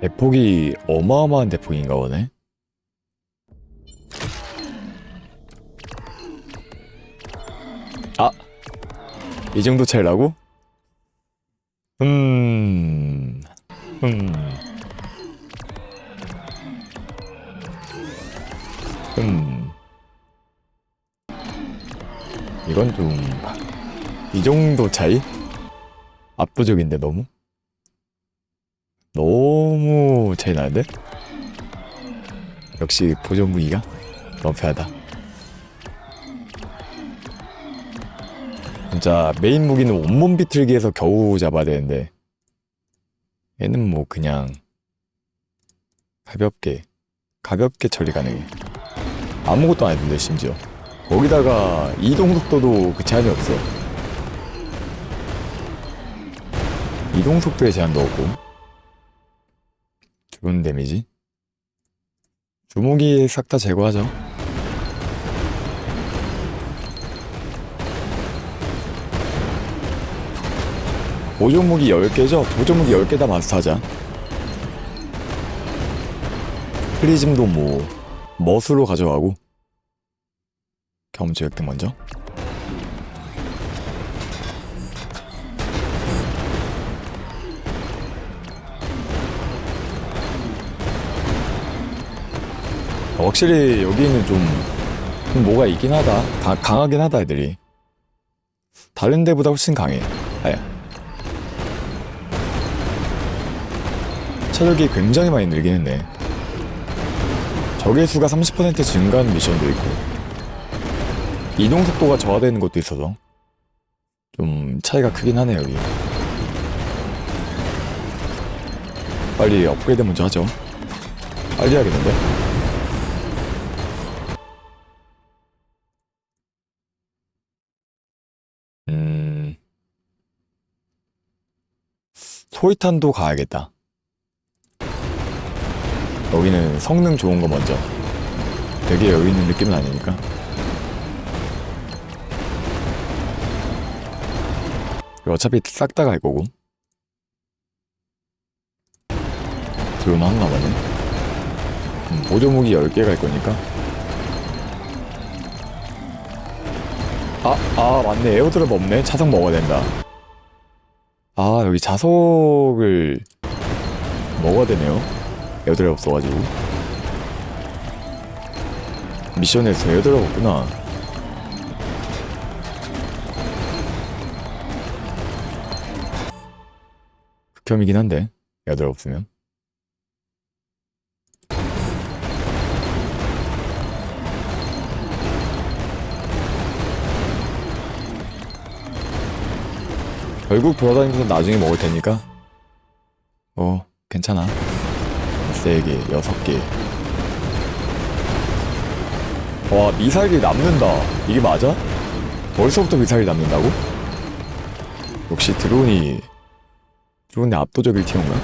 대폭이 어마어마한 대폭인가 보네. 아! 이 정도 차이라고? 음... 음... 음... 이건 좀... 이 정도 차이? 압도적인데 너무? 너무 차이 나는데? 역시 보존 무기가 너무하다. 진짜 메인 무기는 온몸 비틀기에서 겨우 잡아야 되는데 얘는 뭐 그냥 가볍게 가볍게 처리 가능해. 아무것도 안 해도 심지어. 거기다가 이동 속도도 그 제한이 없어. 이동 속도에 제한도 없고 좋은 데미지? 주무기 싹다 제거하죠. 보조무기 10개죠? 보조무기 10개 다 마스터하자. 프리즘도 뭐 멋으로 가져가고. 경험치 획득 먼저 확실히 여기는 좀, 좀 뭐가 있긴 하다. 가- 강하긴 하다 애들이. 다른 데보다 훨씬 강해. 아야 체력이 굉장히 많이 늘긴 했네. 적의 수가 30% 증가하는 미션도 있고. 이동 속도가 저하되는 것도 있어서 좀 차이가 크긴 하네 여기. 빨리 업그레이드 먼저 하죠. 빨리 해야겠는데 소이탄도 가야겠다. 여기는 성능 좋은 거 먼저. 되게 여유 있는 느낌은 아니니까. 어차피 싹 다 갈 거고. 하나 남았네. 음, 보조무기 10개 갈 거니까. 아, 아 맞네. 에어드롭 없네. 차석 먹어야 된다 아 여기 자석을 먹어야 되네요? 에어드롭 없어가지고. 미션에서 에어드롭 없구나. 극혐이긴 한데 에어드롭 없으면 결국 돌아다니면서 나중에 먹을 테니까 어 괜찮아 세 개, 여섯 개. 와 미사일이 남는다 이게 맞아? 벌써부터 미사일이 남는다고? 역시 드론이 드론이 압도적일 티어인가?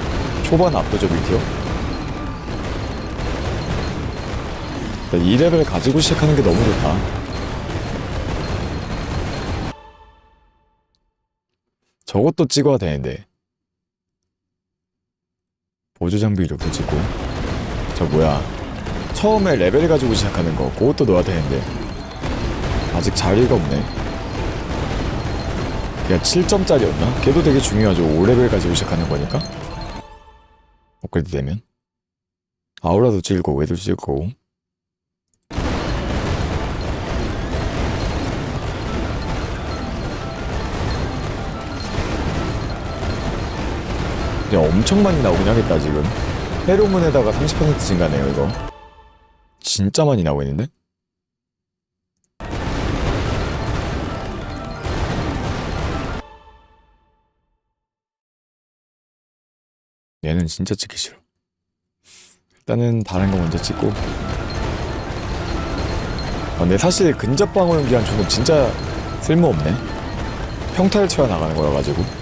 초반 압도적일 티어? 일단 이 레벨 가지고 시작하는 게 너무 좋다 저것도 찍어야 되는데. 보조 장비 이렇게 찍고. 저 뭐야. 처음에 레벨 가지고 시작하는 거 그것도 넣어야 되는데. 아직 자리가 없네. 야 7점짜리였나? 걔도 되게 중요하죠. 5레벨 가지고 시작하는 거니까. 업그레이드 되면. 아우라도 얘도 찍을 거고 그냥 엄청 많이 나오긴 하겠다 지금. 페로몬에다가 30% 증가네요 이거. 진짜 많이 나오고 있는데? 얘는 진짜 찍기 싫어. 일단은 다른 거 먼저 찍고. 아, 근데 사실 근접 방어용 기한 저는 진짜 쓸모없네. 평타를 쳐야 나가는 거여가지고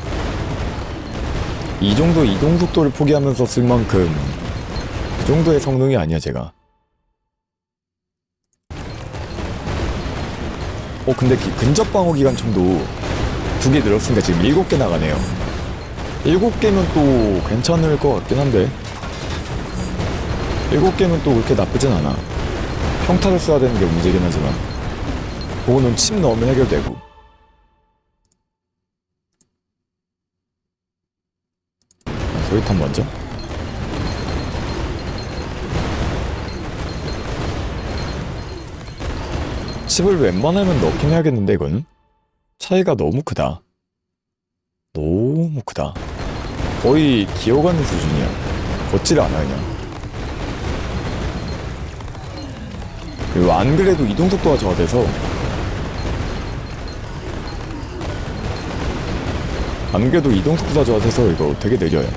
이 정도 이동 속도를 포기하면서 쓸 만큼 그 정도의 성능이 아니야 제가 어 근데 기- 근접 방어 기관총도 두 개 늘었으니까 지금 일곱 개 나가네요 일곱 개면 또 괜찮을 것 같긴 한데 일곱 개면 또 그렇게 나쁘진 않아. 평타를 써야 되는 게 문제긴 하지만. 그거는 침 넣으면 해결되고. 소리탄 먼저. 칩을 웬만하면 넣긴 해야겠는데 이거는 차이가 너무 크다. 너무 크다. 거의 기어가는 수준이야. 걷질 않아 그냥. 그리고 안 그래도 이동 속도가 저하돼서 안 그래도 이동 속도가 저하돼서 이거 되게 느려요.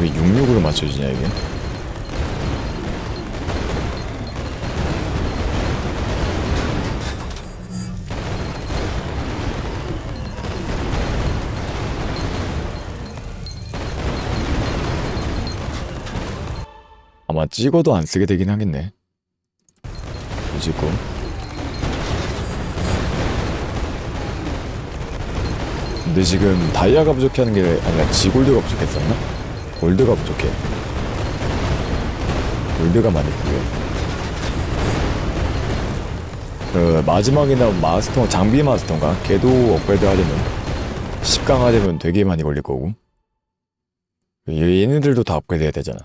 왜 66으로 맞춰지냐 이게? 아마 찍어도 안 쓰게 되긴 하겠네. 무지고. 근데 지금 다이아가 부족해 하는 게 아니라 지골드가 부족했었나? 골드가 부족해. 골드가 많이 필요해. 그 마지막에 나온 마스터 장비 마스터인가? 걔도 업그레이드 하려면 10강 하려면 되게 많이 걸릴 거고. 얘네들도 다 업그레이드 해야 되잖아.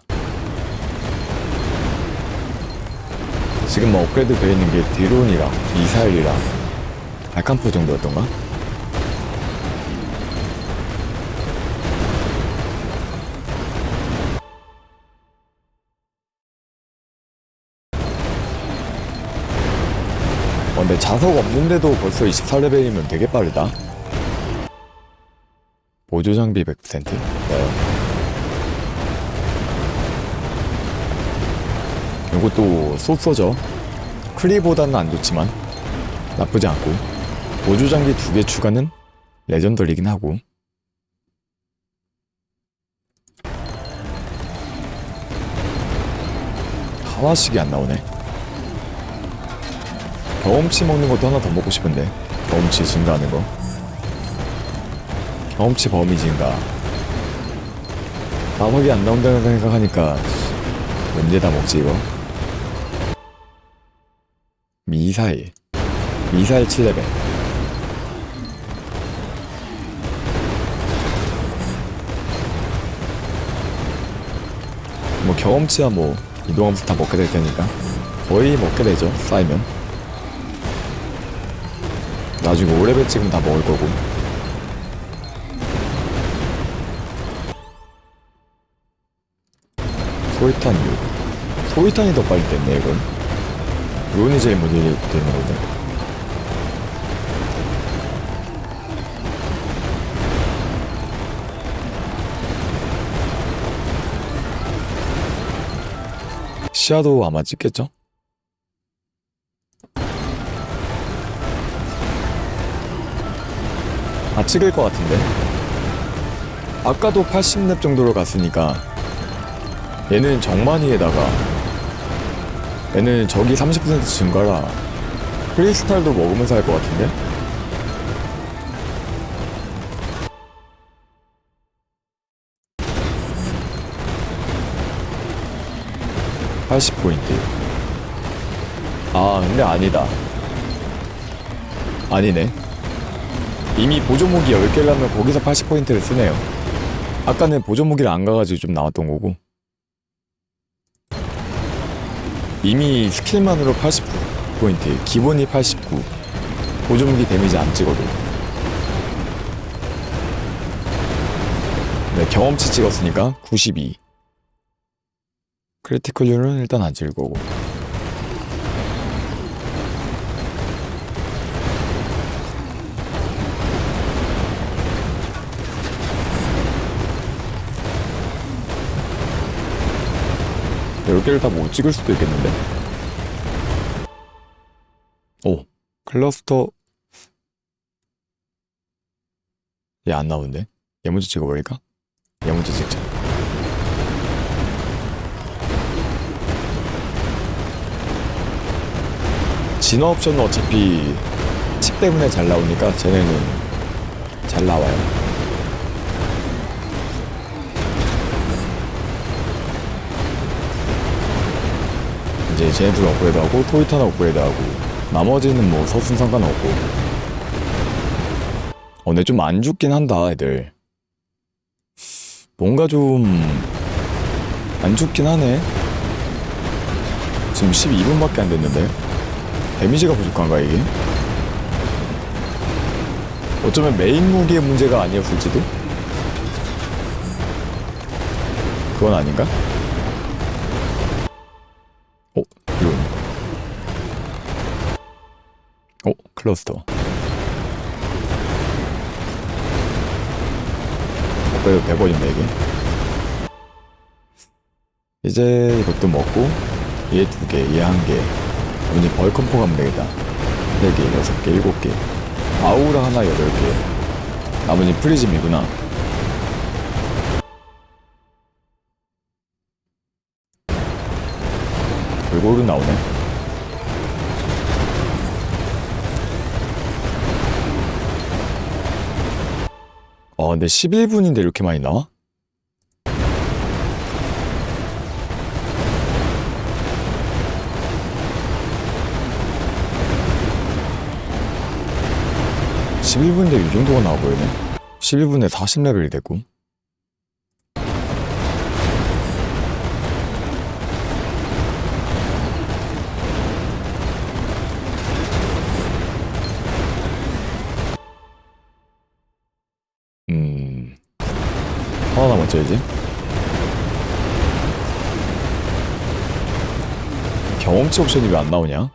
지금 뭐 업그레이드 되어 있는 게 드론이랑 미사일이랑 알칸포 정도였던가? 근데 자석 없는데도 벌써 24레벨이면 되게 빠르다. 보조 장비 100%? 네. 이것도 소서죠. 크리보다는 안 좋지만 나쁘지 않고 보조 장비 두 개 추가는 레전더리긴 하고 하나씩이 안 나오네. 경험치 먹는 것도 하나 더 먹고 싶은데 경험치 증가하는 거. 경험치 범위 증가. 나머지 안 나온다는 생각하니까 언제 다 먹지 이거? 미사일 미사일 7레벨 뭐 경험치야 뭐 이동하면서 다 먹게 될 테니까 거의 먹게 되죠 쌓이면 나중에 5레벨 찍으면 다 먹을 거고. 소위탄 6 소위탄이 더 빨리 됐네 이건. 론이 제일 먼저 되는 거네 시야도 아마 찍겠죠? 아 찍을 것 같은데? 아까도 80렙 정도로 갔으니까 얘는 정만이에다가 얘는 적이 30% 증가라. 프리스타일도 먹으면서 할 것 같은데? (80 포인트) 아 근데 아니다. 아니네 이미 보조무기 10개라면 거기서 80포인트를 쓰네요. 아까는 보조무기를 안 가가지고 좀 나왔던 거고. 이미 스킬만으로 89포인트 기본이 89 보조무기 데미지 안 찍어도. 네 경험치 찍었으니까 92 크리티컬률은 일단 안 찍을 거고 열 개를 다 못 찍을 수도 있겠는데. 오, 클러스터. 얘 안 나오는데? 얘 먼저 찍어버릴까? 얘 먼저 찍자. 진화 옵션은 어차피 칩 때문에 잘 나오니까 쟤네는 잘 나와요. 이제 쟤네들 업그레이드하고 토이타나 업그레이드하고 나머지는 뭐 서순 상관없고 어 근데 좀 안 죽긴 한다 애들 뭔가 좀 안 죽긴 하네 지금 12분밖에 안 됐는데 데미지가 부족한가 이게? 어쩌면 메인 무기의 문제가 아니었을지도? 그건 아닌가? 어? 클러스터 어, 그래도 100원인데 이게 이제 이것도 먹고 얘 두 개, 얘 한 개. 이제 벌컴포 가면 되겠다. 네 개, 여섯 개, 일곱 개. 아우라 하나 여덟 개. 나머지 프리즘이구나. 골고루 나오네. 아, 근데 11분인데 이렇게 많이 나와? 십 11분인데 이 정도가 나와 보이네. 11분에 40레벨이 됐고. 이제? 경험치 옵션이 왜 안 나오냐?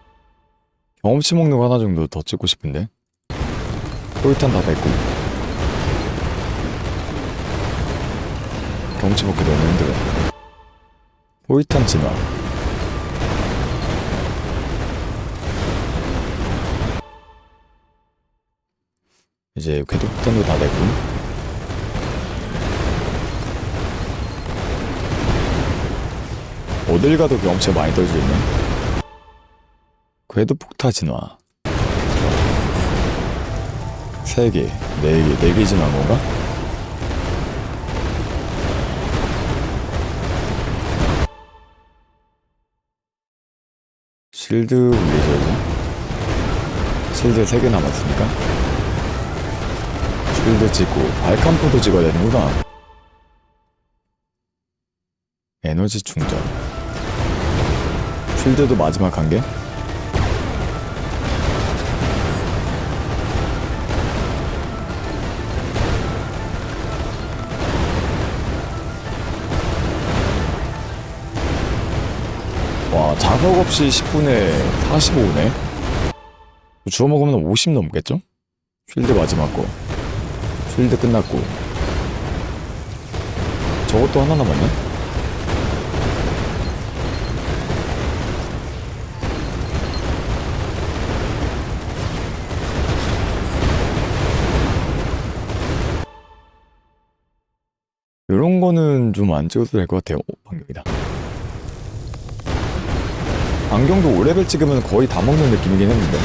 경험치 먹는 거 하나 정도 더 찍고 싶은데. 꼴탄 다 됐고. 경험치 먹기 너무 힘들어. 포이탄 진화. 이제 궤도폭탄도 다 됐고. 어딜 가도 경험치가 많이 떨어져 있네. 궤도 폭타 진화. 세 개, 네 개, 네개 진화한 건가? 실드 올리죠. 실드 세개 남았으니까. 실드 찍고 발칸포도 찍어야 되는구나. 에너지 충전. 실드도 마지막 한 개? 와, 작업 없이 10분에 45네? 주워 먹으면 50 넘겠죠? 쉴드 마지막 거. 쉴드 끝났고. 저것도 하나 남았네? 이런 거는 좀 안 찍어도 될 것 같아요. 오, 방금이다. 안경도 5레벨 찍으면 거의 다 먹는 느낌이긴 했는데.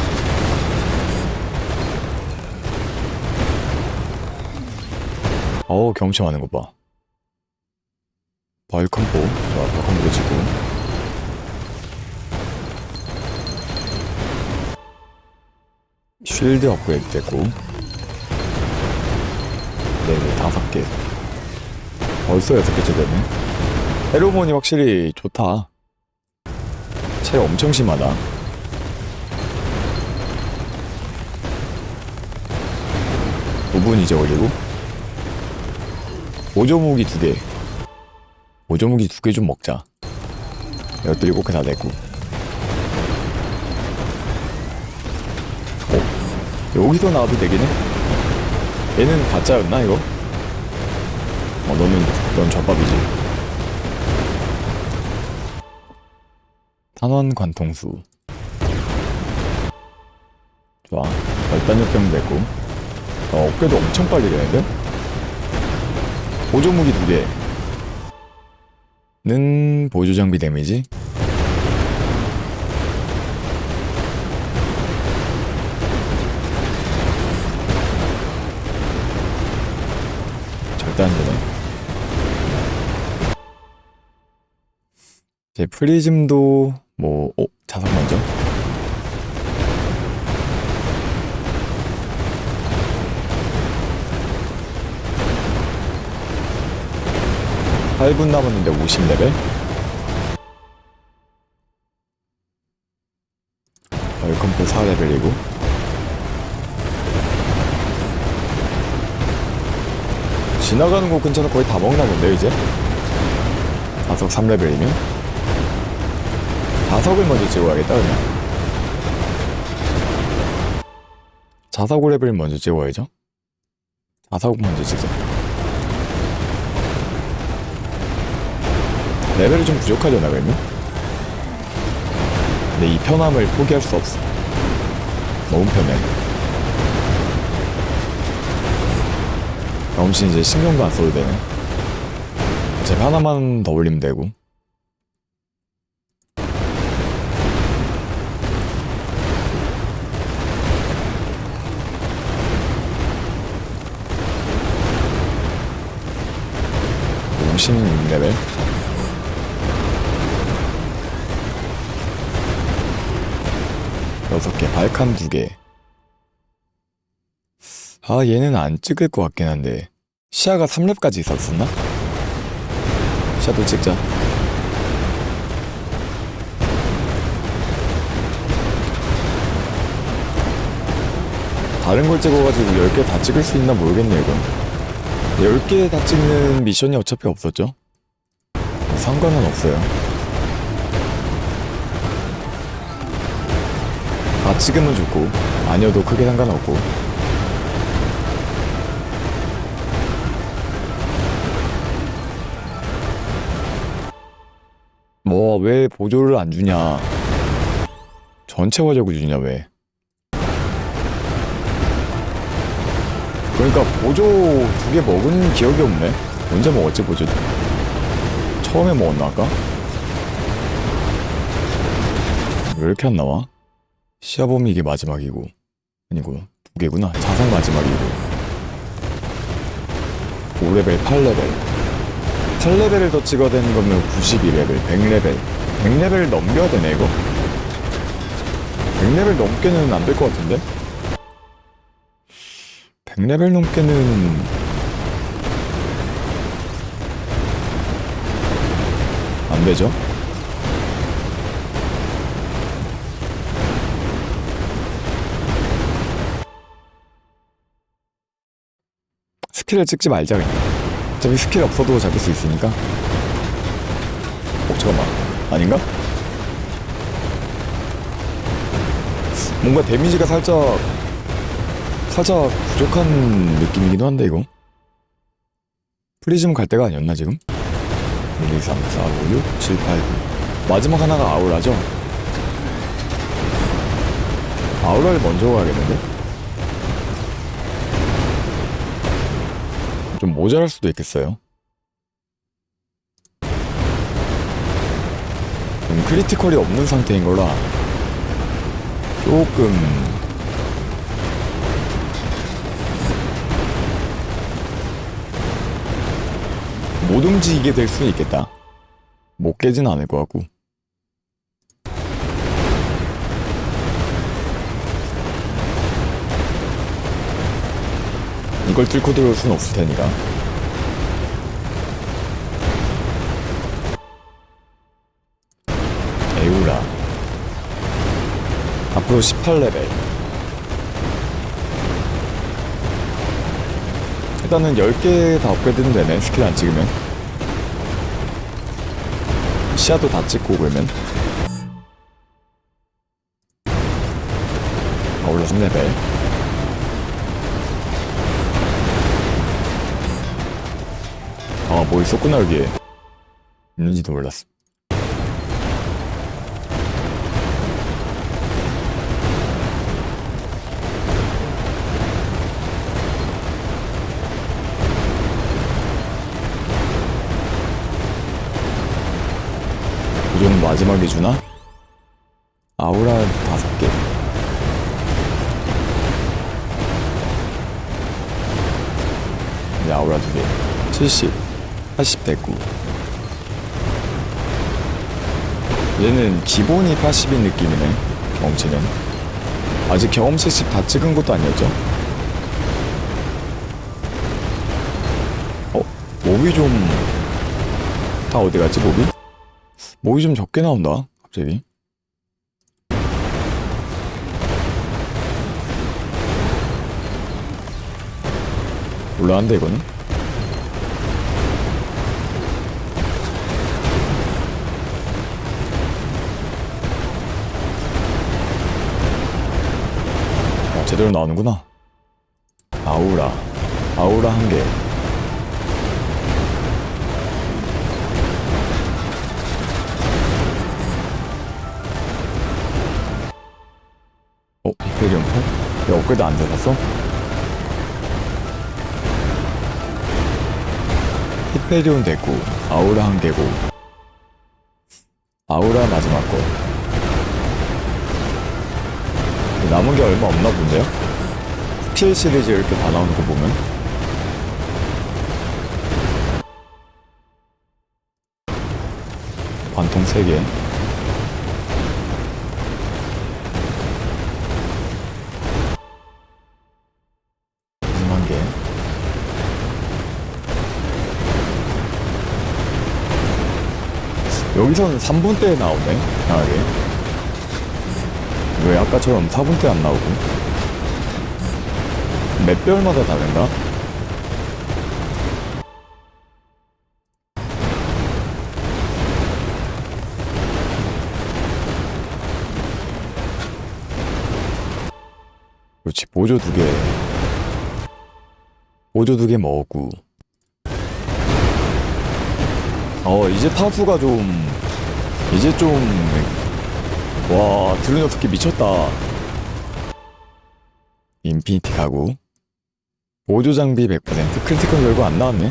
어우 경험치 많은 것봐. 벌컴보 좋아 벌컴보도 찍고. 쉴드 업그레이드 됐고. 네네 다섯 개 벌써 여섯 개째 되네 페로몬이 확실히 좋다 차이 엄청 심하다. 부분 이제 올리고 오조무기 두 개. 오조무기 두 개 좀 먹자. 이것도 일곱 개 다 됐고. 어? 여기서 나와도 되긴 해? 얘는 가짜였나 이거? 어 너는 넌 젖밥이지. 탄원 관통수. 좋아. 절단력 때문에 됐고 어, 업그레이드 엄청 빨리 되는데? 보조 무기 두 개 는 보조 장비 데미지 이제 프리즘도 뭐, 어, 자석 먼저? 팔분 남았는데 50레벨? 얼컴프 4레벨이고 지나가는 곳 근처는 거의 다 먹나 본데 이제? 자석 3레벨이면? 자석을 먼저 찍어야겠다 그냥. 자석 5레벨 먼저 찍어야죠. 자석 먼저 찍자 레벨이 좀 부족하려나 그러면? 근데 이 편함을 포기할 수 없어. 너무 편해. 엄신 이제 신경도 안 써도 되네. 어차피 하나만 더 올리면 되고 오십 레벨? 여섯 개 발칸 두개. 아 얘는 안 찍을 것 같긴 한데. 시야가 3렙까지 있었었나? 시야도 찍자. 다른 걸 찍어가지고 10개 다 찍을 수 있나 모르겠네 이건 10개 다 찍는 미션이 어차피 없었죠? 상관은 없어요. 다 찍으면 좋고 아니어도 크게 상관없고. 뭐 왜 보조를 안 주냐? 전체 화적을 주냐 왜 그러니까 보조 두 개 먹은 기억이 없네. 언제 먹었지 보조? 처음에 먹었나 아까? 왜 이렇게 안 나와? 시야범위 이게 마지막이고. 아니고 두 개구나. 자석 마지막이고. 5레벨 8레벨. 8레벨을 더 찍어야 되는 거면 92레벨 100레벨. 100레벨 넘겨야 되네 이거. 100레벨 넘게는 안 될 것 같은데 100레벨 넘게는 안 되죠? 스킬을 찍지 말자 그냥 어차피 스킬 없어도 잡을 수 있으니까 어 잠깐만 아닌가? 뭔가 데미지가 살짝 살짝 부족한 느낌이기도 한데 이거 프리즘 갈 때가 아니었나 지금? 1, 2, 3, 4, 5, 6, 7, 8, 9 마지막 하나가 아우라죠? 아우라를 먼저 가야겠는데? 좀 모자랄 수도 있겠어요. 좀 크리티컬이 없는 상태인 거라 조금 못 움직이게 될 수는 있겠다. 못 깨진 않을 것 같고. 이걸 뚫고 들어올 수는 없을 테니까. 에우라. 앞으로 18레벨. 일단은 10개 다 업그레이드는 되네, 스킬 안 찍으면. 시야도 다 찍고, 그러면. 아, 올라 3레벨. 아, 뭐 있었구나, 여기에. 있는지도 몰랐어. 이건 마지막에 주나? 아우라 다섯 개. 네, 아우라 두 개. 70, 80 됐고. 얘는 기본이 80인 느낌이네 경험치는 아직 경험치 10다 찍은 것도 아니었죠 어? 몹이 좀... 다 어디 갔지 몹이? 몹이 좀 적게 나온다 갑자기. 올라간다 이거는? 어, 제대로 나오는구나. 아우라. 아우라 한개 업그레이드 안 되었어? 히페리온 됐고 아우라 한 개고 아우라 마지막 거 남은 게 얼마 없나 본데요? 스킬 시리즈 이렇게 다 나오는 거 보면 관통 3개 여기서는 3분대에 나오네, 이상하게. 왜 아까처럼 4분대 안 나오고? 몇 별마다 다른가? 그렇지, 보조 두 개. 보조 두 개 먹었고. 어, 이제 타수가 좀, 이제 좀, 와, 드론 여섯 개 미쳤다. 인피니티 가구. 보조 장비 100%. 크리티컬 결과 안 나왔네.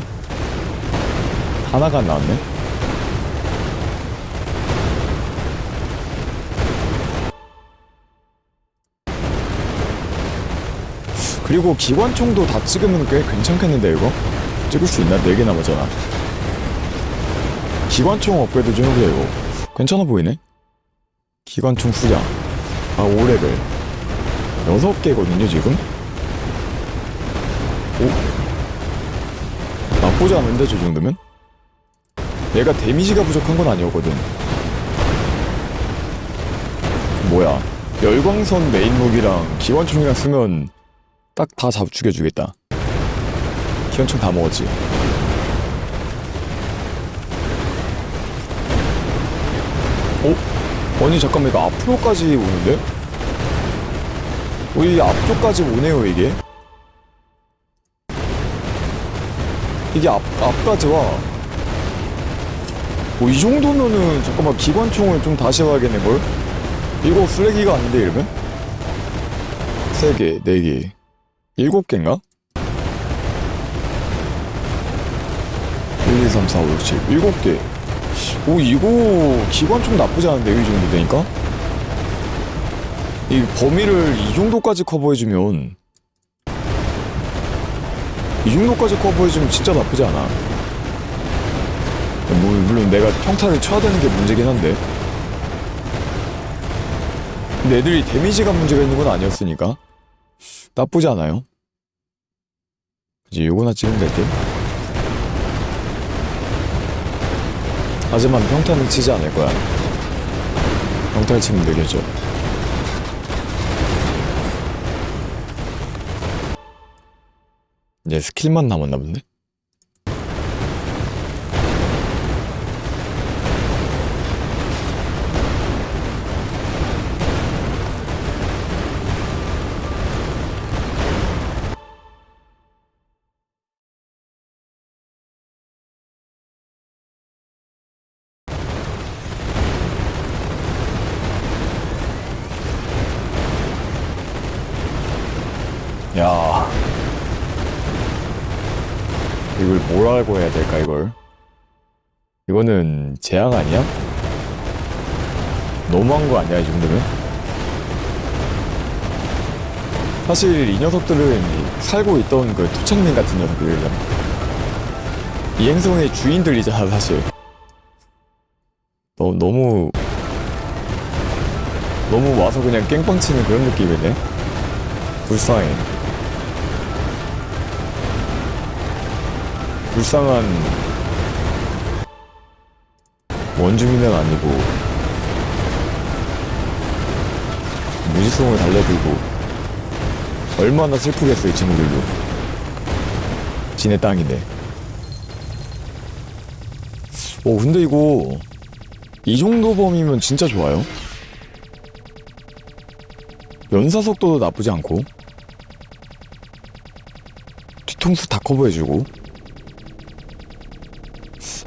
하나가 안 나왔네. 그리고 기관총도 다 찍으면 꽤 괜찮겠는데 이거? 찍을 수 있나? 4개 남았잖아 기관총 업그레이드 좀 해보자 이거 괜찮아 보이네? 기관총 수량 아 5레벨 6개거든요 지금? 오? 나쁘지 않은데 저 정도면? 얘가 데미지가 부족한 건 아니었거든 뭐야 열광선 메인 무기랑 기관총이랑 쓰면 딱 다 잡 죽여주겠다. 기관총 다 먹었지. 아니 잠깐만 이거 앞으로까지 오는데? 우리 앞쪽까지 오네요 이게. 이게 앞 앞까지 와. 뭐 이 정도면은 잠깐만 기관총을 좀 다시 와야겠네 뭘? 이거 쓰레기가 아닌데 이러면? 세 개, 네 개. 일곱 개인가? 1, 2, 3, 4, 5, 6, 7 일곱 개. 오 이거 기관총 나쁘지 않은데요 이 정도 되니까? 이 범위를 이 정도까지 커버해주면 이 정도까지 커버해주면 진짜 나쁘지 않아 뭐, 물론 내가 평타를 쳐야 되는 게 문제긴 한데 근데 애들이 데미지가 문제가 있는 건 아니었으니까 나쁘지 않아요. 이제 요거나 찍으면 될게. 하지만 평타는 치지 않을 거야. 평타를 치면 되겠죠. 이제 스킬만 남았나 본데? 야. 이걸 뭐라고 해야 될까, 이걸? 이거는 재앙 아니야? 너무한 거 아니야, 이 정도면? 사실 이 녀석들은 살고 있던 그 투창민 같은 녀석들이잖아. 이 행성의 주인들이잖아, 사실. 너, 너무 너무 와서 그냥 깽빵 치는 그런 느낌이네. 불쌍해. 불쌍한 원주민은 아니고 무지성을 달래들고 얼마나 슬프겠어 이 친구들도. 지네 땅인데 오 근데 이거 이 정도 범위면 진짜 좋아요? 연사 속도도 나쁘지 않고 뒤통수 다 커버해주고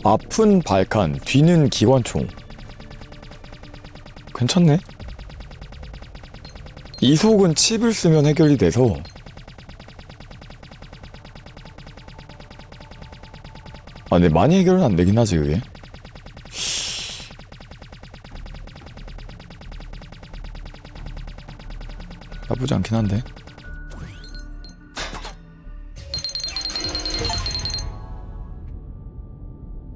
앞은 발칸 뒤는 기관총. 괜찮네. 이속은 칩을 쓰면 해결이 돼서 아 근데 많이 해결은 안 되긴 하지 그게. 나쁘지 않긴 한데